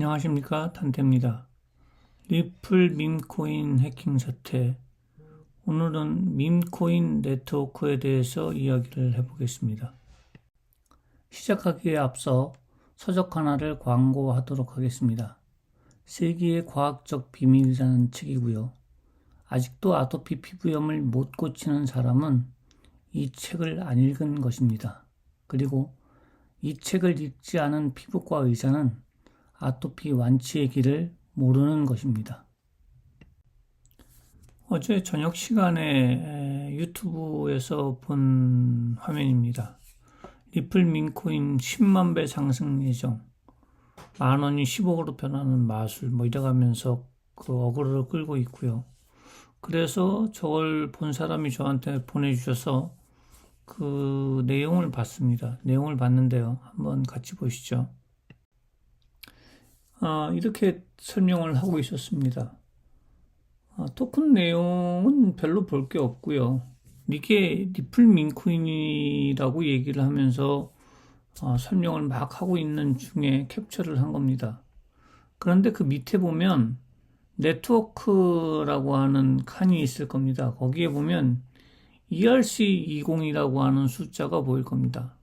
안녕하십니까 탄태입니다. 리플 밈코인 해킹 사태 오늘은 밈코인 네트워크에 대해서 이야기를 해보겠습니다. 시작하기에 앞서 서적 하나를 광고하도록 하겠습니다. 세계의 과학적 비밀이라는 책이고요. 아직도 아토피 피부염을 못 고치는 사람은 이 책을 안 읽은 것입니다. 그리고 이 책을 읽지 않은 피부과 의사는 아토피 완치의 길을 모르는 것입니다. 어제 저녁 시간에 유튜브에서 본 화면입니다. 리플 민코인 10만 배 상승 예정, 만 원이 10억으로 변하는 마술, 뭐 이래가면서 그 어그로를 끌고 있고요. 그래서 저걸 본 사람이 저한테 보내주셔서 그 내용을 봤습니다. 내용을 봤는데요. 한번 같이 보시죠. 아, 이렇게 설명을 하고 있었습니다. 아, 토큰 내용은 별로 볼 게 없고요. 이게 리플 민코인이라고 얘기를 하면서 어, 설명을 막 하고 있는 중에 캡처를 한 겁니다. 그런데 그 밑에 보면 네트워크라고 하는 칸이 있을 겁니다. 거기에 보면 ERC20이라고 하는 숫자가 보일 겁니다.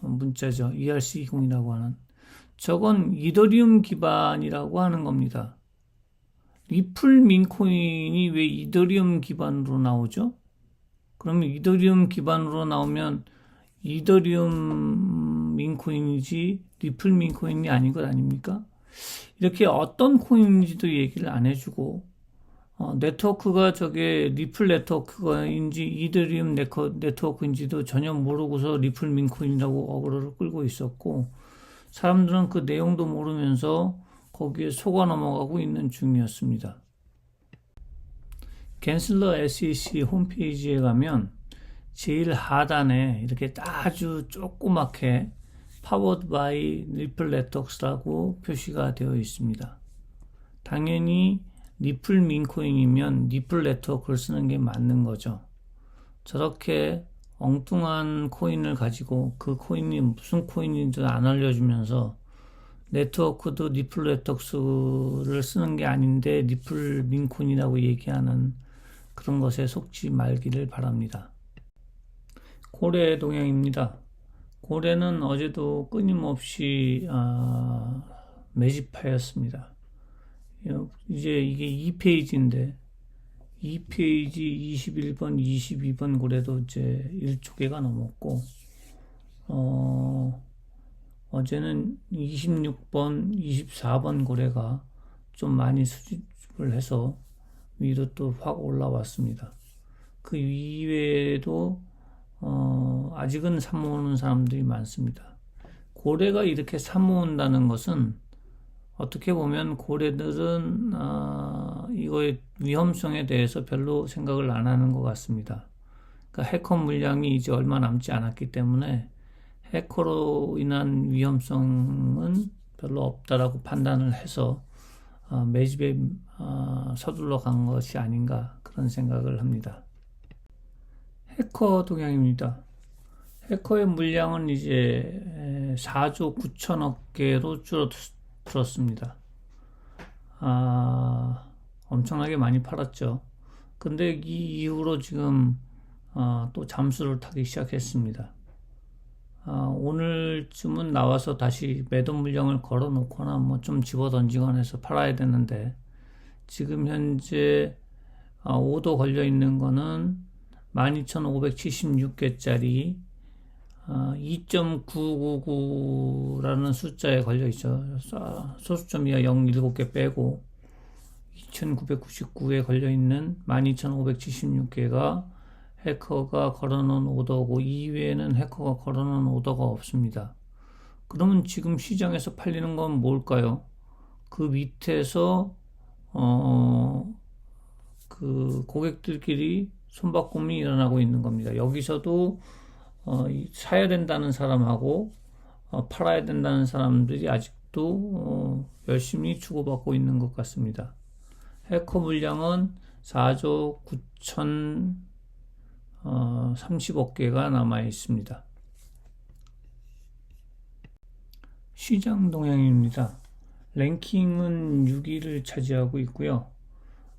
문자죠. ERC20이라고 하는. 저건 이더리움 기반이라고 하는 겁니다. 리플 민코인이 왜 이더리움 기반으로 나오죠? 그러면 이더리움 기반으로 나오면 이더리움 민코인이지 리플 민코인이 아닌 것 아닙니까? 이렇게 어떤 코인인지도 얘기를 안 해주고 어, 네트워크가 저게 리플 네트워크인지 이더리움 네트워크인지도 전혀 모르고서 리플 민코인이라고 어그로를 끌고 있었고 사람들은 그 내용도 모르면서 거기에 속아 넘어가고 있는 중이었습니다. 겐슬러 SEC 홈페이지에 가면 제일 하단에 이렇게 아주 조그맣게 Powered by Ripple Networks라고 표시가 되어 있습니다. 당연히 리플 민코인이면 리플 네트워크를 쓰는 게 맞는 거죠. 저렇게 엉뚱한 코인을 가지고 그 코인이 무슨 코인인지 안 알려주면서 네트워크도 리플 네트워크를 쓰는 게 아닌데 리플 민코인이라고 얘기하는 그런 것에 속지 말기를 바랍니다. 고래 동향입니다. 고래는 어제도 끊임없이 아, 매집하였습니다. 이제 이게 2페이지인데 2페이지 21번, 22번 고래도 이제 1초개가 넘었고 어, 어제는 26번, 24번 고래가 좀 많이 수집을 해서 위로 또 확 올라왔습니다. 그 이외에도 어, 아직은 사모으는 사람들이 많습니다. 고래가 이렇게 사모은다는 것은 어떻게 보면 고래들은 어, 이거의 위험성에 대해서 별로 생각을 안 하는 것 같습니다. 그러니까 해커 물량이 이제 얼마 남지 않았기 때문에 해커로 인한 위험성은 별로 없다라고 판단을 해서 어, 매집에 어, 서둘러 간 것이 아닌가 그런 생각을 합니다. 해커 동향입니다. 해커의 물량은 이제 4조 9천억 개로 줄어들었습니다. 들었습니다. 아, 엄청나게 많이 팔았죠. 근데 이 이후로 지금 아, 또 잠수를 타기 시작했습니다. 아, 오늘쯤은 나와서 다시 매도 물량을 걸어 놓거나 뭐 좀 집어 던지거나 해서 팔아야 되는데 지금 현재 아, 오도 걸려 있는 거는 12,576개짜리 2.999라는 어, 숫자에 걸려 있죠. 소수점 이하 0 7개 빼고 2999에 걸려 있는 12576개가 해커가 걸어놓은 오더고 이외에는 해커가 걸어놓은 오더가 없습니다. 그러면 지금 시장에서 팔리는 건 뭘까요? 그 밑에서 어, 그 고객들끼리 손바꿈이 일어나고 있는 겁니다. 여기서도 어, 사야 된다는 사람하고 어, 팔아야 된다는 사람들이 아직도 어, 열심히 주고받고 있는 것 같습니다. 해커 물량은 4조 9천 어, 30억 개가 남아 있습니다. 시장 동향입니다. 랭킹은 6위를 차지하고 있고요.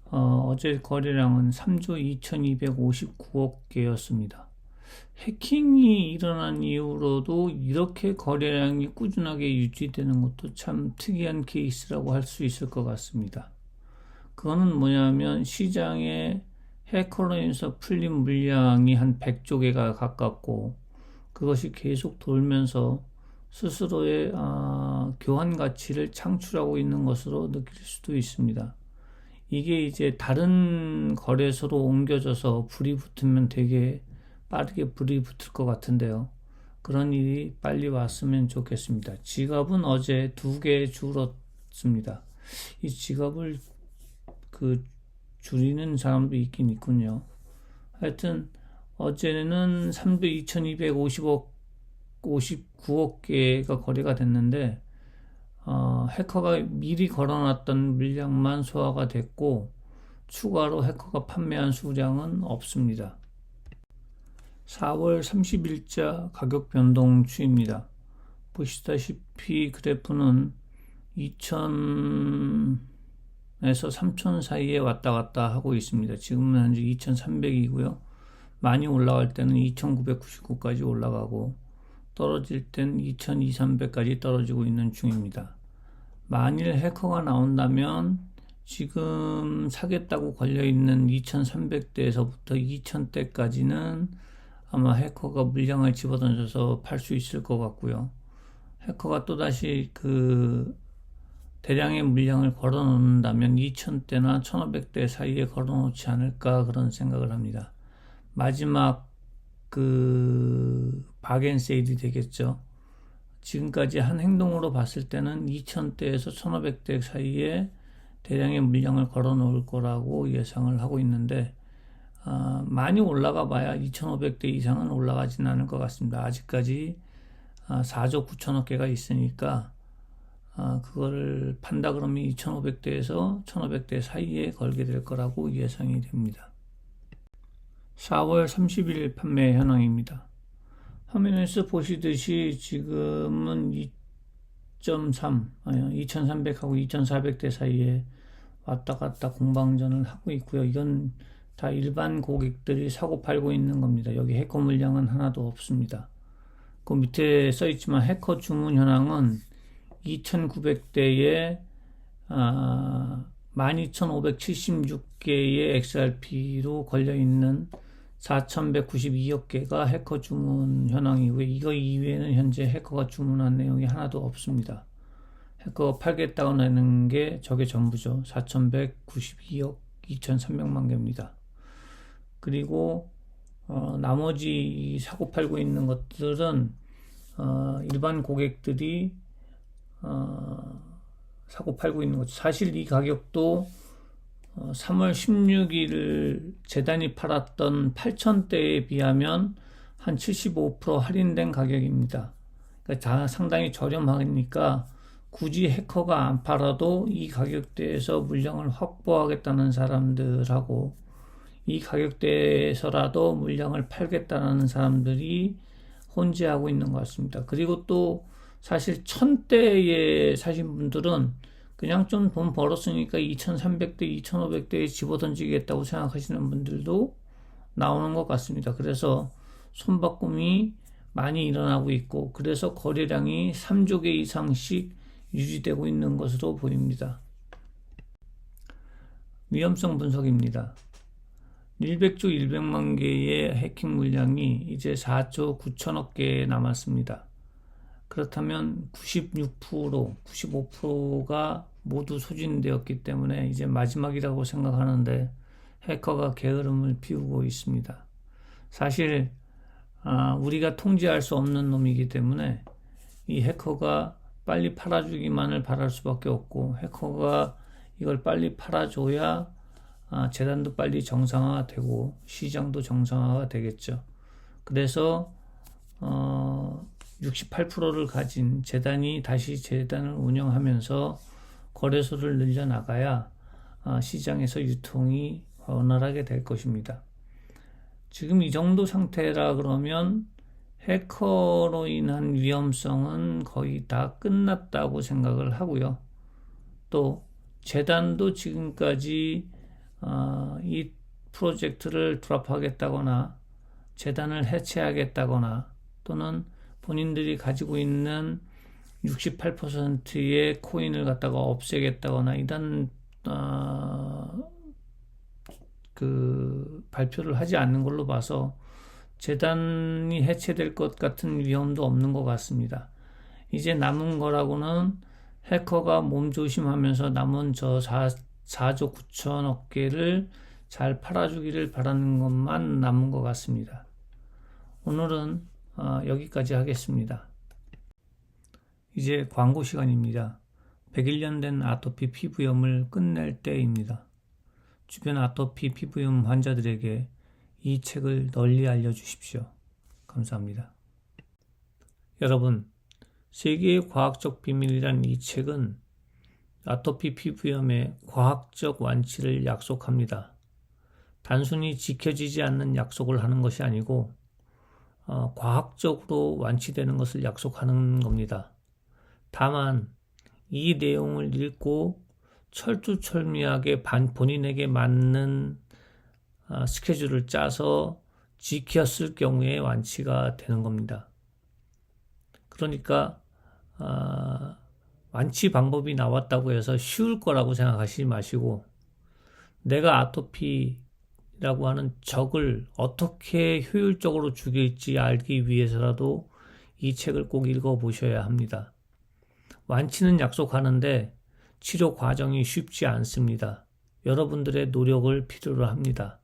어, 제 거래량은 3조 2259억 개였습니다. 해킹이 일어난 이후로도 이렇게 거래량이 꾸준하게 유지되는 것도 참 특이한 케이스라고 할 수 있을 것 같습니다. 그거는 뭐냐면 시장에 해커로 인해서 풀린 물량이 한 100조 개가 가깝고 그것이 계속 돌면서 스스로의 아, 교환 가치를 창출하고 있는 것으로 느낄 수도 있습니다. 이게 이제 다른 거래소로 옮겨져서 불이 붙으면 되게 빠르게 불이 붙을 것 같은데요. 그런 일이 빨리 왔으면 좋겠습니다. 지갑은 어제 두 개 줄었습니다. 이 지갑을 그 줄이는 사람도 있긴 있군요. 하여튼 어제는 3조 2250억 59억 개가 거래가 됐는데 어, 해커가 미리 걸어놨던 물량만 소화가 됐고 추가로 해커가 판매한 수량은 없습니다. 4월 30일자 가격 변동 추입니다. 보시다시피 그래프는 2000 에서 3000 사이에 왔다 갔다 하고 있습니다. 지금은 현재 2300이고요. 많이 올라갈 때는 2999까지 올라가고 떨어질 땐 2200까지 떨어지고 있는 중입니다. 만일 해커가 나온다면 지금 사겠다고 걸려있는 2300대에서부터 2000대까지는 아마 해커가 물량을 집어던져서 팔 수 있을 것 같고요. 해커가 또다시 그 대량의 물량을 걸어 놓는다면 2000대나 1500대 사이에 걸어 놓지 않을까 그런 생각을 합니다. 마지막 그 바겐 세일이 되겠죠. 지금까지 한 행동으로 봤을 때는 2000대에서 1500대 사이에 대량의 물량을 걸어 놓을 거라고 예상을 하고 있는데 어, 많이 올라가 봐야 2,500대 이상은 올라가지는 않을 것 같습니다. 아직까지 어, 4조 9천억 개가 있으니까 어, 그거를 판다 그러면 2,500대에서 1,500대 사이에 걸게 될 거라고 예상이 됩니다. 4월 30일 판매 현황입니다. 화면에서 보시듯이 지금은 2.3, 2,300하고 2,400대 사이에 왔다 갔다 공방전을 하고 있고요. 이건 다 일반 고객들이 사고 팔고 있는 겁니다. 여기 해커 물량은 하나도 없습니다. 그 밑에 써 있지만 해커 주문 현황은 2,900대에 아, 12,576개의 XRP로 걸려 있는 4,192억 개가 해커 주문 현황이고요. 이거 이외에는 현재 해커가 주문한 내용이 하나도 없습니다. 해커가 팔겠다고 내는 게 저게 전부죠. 4,192억 2,300만 개입니다. 그리고 어, 나머지 사고 팔고 있는 것들은 어, 일반 고객들이 어, 사고 팔고 있는 것. 사실 이 가격도 어, 3월 16일 재단이 팔았던 8,000대에 비하면 한 75% 할인된 가격입니다. 그러니까 상당히 저렴하니까 굳이 해커가 안 팔아도 이 가격대에서 물량을 확보하겠다는 사람들하고 이 가격대에서라도 물량을 팔겠다는 사람들이 혼재하고 있는 것 같습니다. 그리고 또 사실 천대에 사신 분들은 그냥 좀 돈 벌었으니까 2300대, 2500대에 집어던지겠다고 생각하시는 분들도 나오는 것 같습니다. 그래서 손바꿈이 많이 일어나고 있고 그래서 거래량이 3조 개 이상씩 유지되고 있는 것으로 보입니다. 위험성 분석입니다. 100조 100만 개의 해킹 물량이 이제 4조 9천억 개 남았습니다. 그렇다면 96%, 95%가 모두 소진되었기 때문에 이제 마지막이라고 생각하는데 해커가 게으름을 피우고 있습니다. 사실 아, 우리가 통제할 수 없는 놈이기 때문에 이 해커가 빨리 팔아주기만을 바랄 수밖에 없고 해커가 이걸 빨리 팔아줘야 아, 재단도 빨리 정상화가 되고 시장도 정상화가 되겠죠. 그래서 어, 68%를 가진 재단이 다시 재단을 운영하면서 거래소를 늘려 나가야 아, 시장에서 유통이 원활하게 될 것입니다. 지금 이 정도 상태라 그러면 해커로 인한 위험성은 거의 다 끝났다고 생각을 하고요. 또 재단도 지금까지 어, 이 프로젝트를 드랍하겠다거나 재단을 해체하겠다거나 또는 본인들이 가지고 있는 68%의 코인을 갖다가 없애겠다거나 이런 어, 그 발표를 하지 않는 걸로 봐서 재단이 해체될 것 같은 위험도 없는 것 같습니다. 이제 남은 거라고는 해커가 몸조심하면서 남은 저 4, 4조 9천억 개를 잘 팔아주기를 바라는 것만 남은 것 같습니다. 오늘은 어, 여기까지 하겠습니다. 이제 광고 시간입니다. 101년 된 아토피 피부염을 끝낼 때입니다. 주변 아토피 피부염 환자들에게 이 책을 널리 알려주십시오. 감사합니다. 여러분, 세계의 과학적 비밀이란 이 책은 아토피 피부염의 과학적 완치를 약속합니다. 단순히 지켜지지 않는 약속을 하는 것이 아니고 어, 과학적으로 완치되는 것을 약속하는 겁니다. 다만 이 내용을 읽고 철두철미하게 반, 본인에게 맞는 어, 스케줄을 짜서 지켰을 경우에 완치가 되는 겁니다. 그러니까 어, 완치 방법이 나왔다고 해서 쉬울 거라고 생각하시지 마시고 내가 아토피 라고 하는 적을 어떻게 효율적으로 죽일지 알기 위해서라도 이 책을 꼭 읽어 보셔야 합니다. 완치는 약속하는데 치료 과정이 쉽지 않습니다. 여러분들의 노력을 필요로 합니다.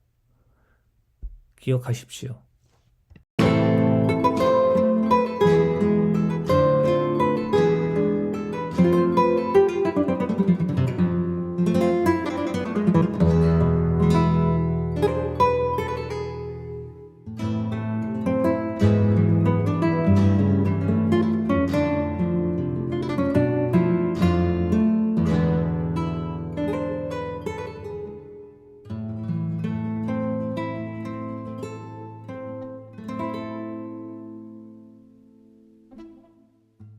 기억하십시오.